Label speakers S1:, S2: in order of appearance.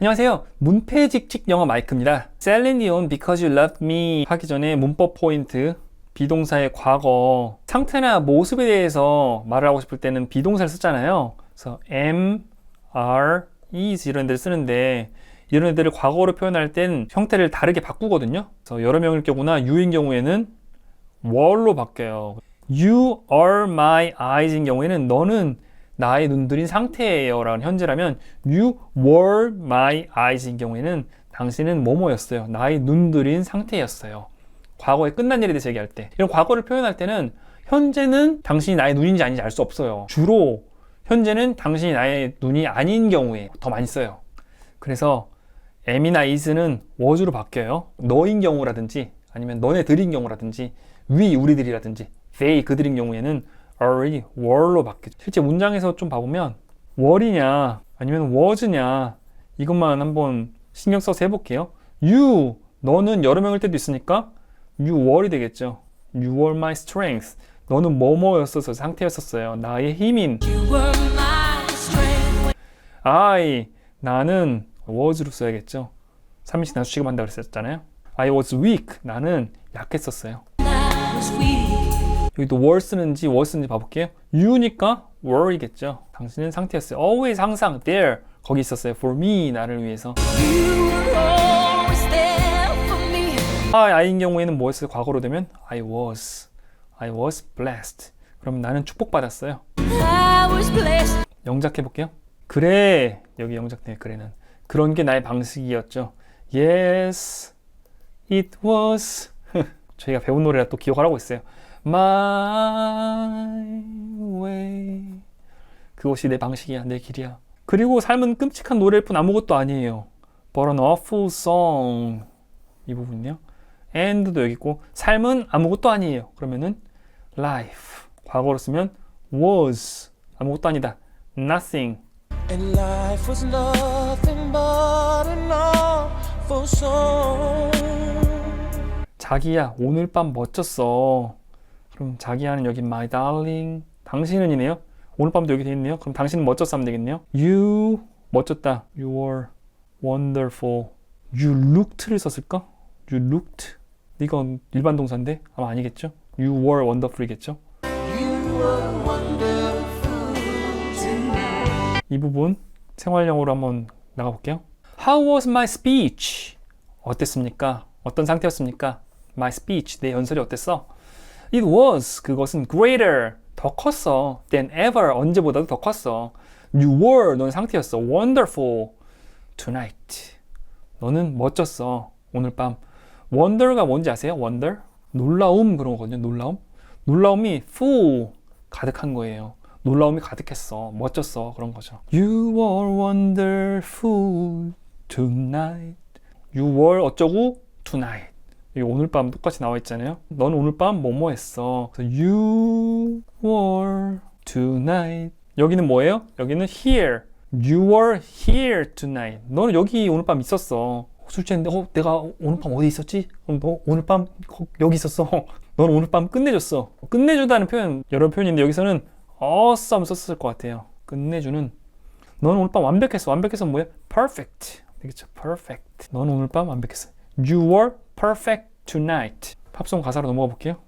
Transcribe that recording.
S1: 안녕하세요. 문패직직 영어 마이크입니다. Dion Because You Love Me 하기 전에 문법 포인트 비동사의 과거 상태나 모습에 대해서 말을 하고 싶을 때는 비동사를 쓰잖아요. 그래서 am, are, is 이런 데를 쓰는데 이런 애들을 과거로 표현할 땐 형태를 다르게 바꾸거든요. 그래서 여러 명일 경우나 you인 경우에는 were로 바뀌어요. You are my eyes인 경우에는 너는 나의 눈들인 상태예요 라는 현재라면 You were my eyes인 경우에는 당신은 뭐뭐였어요. 나의 눈들인 상태였어요. 과거에 끝난 일에 대해서 얘기할 때 이런 과거를 표현할 때는 현재는 당신이 나의 눈인지 아닌지 알 수 없어요. 주로 현재는 당신이 나의 눈이 아닌 경우에 더 많이 써요. 그래서 am이나 is는 was로 바뀌어요. 너인 경우라든지 아니면 너네들인 경우라든지 we 우리들이라든지 they 그들인 경우에는 are이 were로 바뀌죠. 실제 문장에서 좀 봐보면 were이냐 아니면 was냐 이것만 한번 신경 써서 해볼게요. you 너는 여러 명일 때도 있으니까 you were이 되겠죠. you were my strength. 너는 뭐뭐였어서 상태였었어요. 나의 힘인. I 나는 was로 써야겠죠. 3인칭 나수 취급한다고 그랬었잖아요. I was weak. 나는 약했었어요. 여기도 were 쓰는지 was 쓰는지 봐볼게요. you니까 were이겠죠. 당신은 상태였어요. always 항상 there 거기 있었어요. for me 나를 위해서. I, I인 경우에는 뭐였어요? 과거로 되면 I was. I was blessed. 그럼 나는 축복받았어요. 영작해 볼게요. 그래 여기 영작돼 그래는 그런 게 나의 방식이었죠. Yes, it was. 저희가 배운 노래라 또 기억하라고 있어요. My way. 그것이 내 방식이야, 내 길이야. 그리고 삶은 끔찍한 노래일 뿐 아무것도 아니에요. But an awful song. 이 부분이요. and도 여기 있고 삶은 아무것도 아니에요. 그러면은 life. 과거로 쓰면 was. 아무것도 아니다. nothing.
S2: And life was nothing but an awful song.
S1: 자기야 오늘 밤 멋졌어. 그럼 자기야는 여기 my darling 당신은이네요. 오늘 밤도 여기 돼 있네요. 그럼 당신은 멋졌어 하면 되겠네요. You 멋졌다. You were wonderful. You looked를 썼을까? You looked. 이건 일반 동사인데 아마 아니겠죠? You were wonderful이겠죠?
S2: You were wonderful.
S1: 이 부분 생활용어로 한번 나가볼게요. How was my speech? 어땠습니까? 어떤 상태였습니까? My speech, 내 연설이 어땠어? It was, 그것은 greater, 더 컸어. than ever, 언제보다도 더 컸어. You were, 넌 상태였어. wonderful tonight. 너는 멋졌어. 오늘 밤. wonder가 뭔지 아세요? wonder? 놀라움 그런 거거든요. 놀라움. 놀라움이 full, 가득한 거예요. 놀라움이 가득했어. 멋졌어. 그런 거죠. You were wonderful tonight. You were 어쩌고 tonight. 이 오늘 밤 똑같이 나와 있잖아요. 넌 오늘 밤 뭐뭐 했어. 그래서 you were tonight. 여기는 뭐예요? 여기는 here. You were here tonight. 너는 여기 오늘 밤 있었어. 술 취했는데 어 내가 오늘 밤 어디 있었지? 그럼 너 오늘 밤 거- 여기 있었어. 너는 오늘 밤 끝내줬어. 끝내주다는 표현 여러 표현인데 여기서는 awesome 썼을 것 같아요. 끝내주는 너는 오늘 밤 완벽했어. 완벽해서 뭐야? perfect. 되겠죠? perfect. 너는 오늘 밤 완벽했어. You were perfect tonight. 팝송 가사로 넘어가 볼게요.